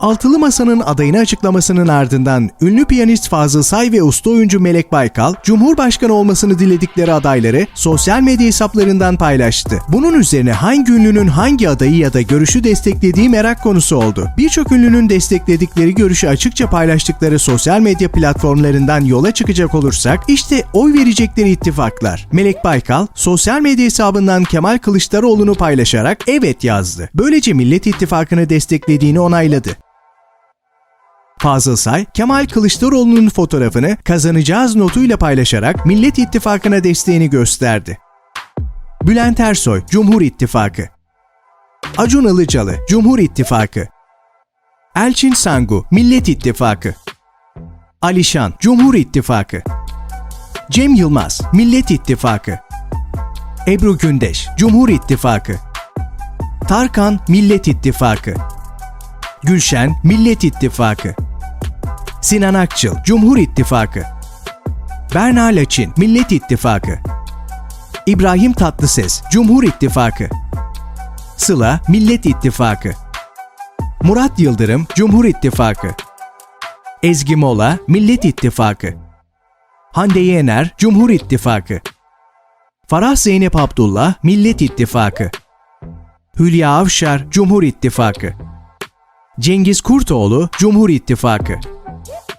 Altılı Masa'nın adayını açıklamasının ardından ünlü piyanist Fazıl Say ve usta oyuncu Melek Baykal, Cumhurbaşkanı olmasını diledikleri adayları sosyal medya hesaplarından paylaştı. Bunun üzerine hangi ünlünün hangi adayı ya da görüşü desteklediği merak konusu oldu. Birçok ünlünün destekledikleri görüşü açıkça paylaştıkları sosyal medya platformlarından yola çıkacak olursak, işte oy verecekleri ittifaklar. Melek Baykal, sosyal medya hesabından Kemal Kılıçdaroğlu'nu paylaşarak evet yazdı. Böylece Millet İttifakı'nı desteklediğini onayladı. Fazıl Say, Kemal Kılıçdaroğlu'nun fotoğrafını kazanacağız notuyla paylaşarak Millet İttifakı'na desteğini gösterdi. Bülent Ersoy, Cumhur İttifakı. Acun Ilıcalı, Cumhur İttifakı. Elçin Sangu, Millet İttifakı. Alişan, Cumhur İttifakı. Cem Yılmaz, Millet İttifakı. Ebru Gündeş, Cumhur İttifakı. Tarkan, Millet İttifakı. Gülşen, Millet İttifakı Sinan Akçıl, Cumhur İttifakı. Berna Laçin, Millet İttifakı. İbrahim Tatlıses, Cumhur İttifakı. Sıla, Millet İttifakı. Murat Yıldırım, Cumhur İttifakı. Ezgi Mola, Millet İttifakı. Hande Yener, Cumhur İttifakı. Farah Zeynep Abdullah, Millet İttifakı. Hülya Avşar, Cumhur İttifakı. Cengiz Kurtoğlu, Cumhur İttifakı.